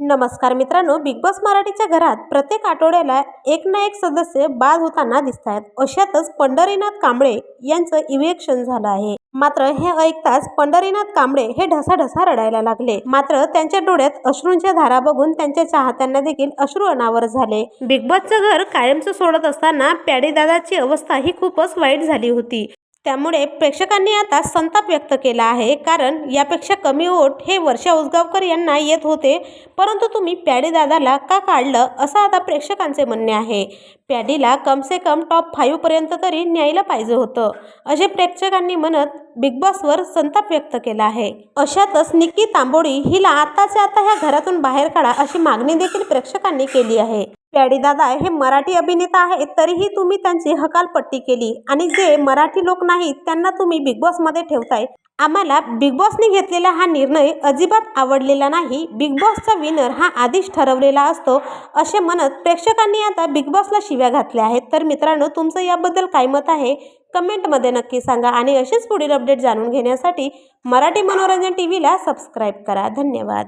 नमस्कार मित्रांनो big boss मराठीच्या घरात प्रत्येक आठवड्याला एक ना एक सदस्य बाद होताना दिसत आहेत अशातच पंढरीनाथ कांबळे यांचं इव्हेक्शन झालं आहे. मात्र हे ऐकताच पंढरीनाथ कांबळे हे ढसाढसा रडायला लागले. मात्र त्यांच्या डोळ्यात अश्रूंच्या धारा बघून त्यांच्या चाहत्यांना देखील अश्रू अनावर झाले. बिग बॉसचं घर कायमचं सोडत असताना प्याडी दादाची अवस्था ही खूपच वाईट झाली होती. त्यामुळे प्रेक्षकांनी आता संताप व्यक्त केला आहे. कारण यापेक्षा कमी वोट हे वर्षा उसगावकर यांना येत होते. परंतु तुम्ही प्याडेदादाला का काढलं असं आता प्रेक्षकांचे म्हणणे आहे. प्याडीला कमसे कम टॉप फाईव्हपर्यंत तरी न्यायला पाहिजे होतं असे प्रेक्षकांनी म्हणत बिग बॉसवर संताप व्यक्त केला आहे. अशातच निक्की तांबोळी हिला आताच्या आता ह्या घरातून बाहेर काढा अशी मागणी देखील प्रेक्षकांनी केली आहे. पॅडीदादा हे मराठी अभिनेता आहेत तरीही तुम्ही त्यांची हकालपट्टी केली. आणि जे मराठी लोक नाहीत त्यांना तुम्ही बिग बॉसमध्ये ठेवताय. आम्हाला बिग बॉसने घेतलेला हा निर्णय अजिबात आवडलेला नाही. बिग बॉसचा विनर हा आधीच ठरवलेला असतो असे म्हणत प्रेक्षकांनी आता बिग बॉसला शिव्या घातल्या आहेत. तर मित्रांनो तुमचं याबद्दल काय मत आहे? कमेंटमध्ये नक्की सांगा. आणि असेच पुढील अपडेट जाणून घेण्यासाठी मराठी मनोरंजन टी व्हीला सबस्क्राईब करा. धन्यवाद.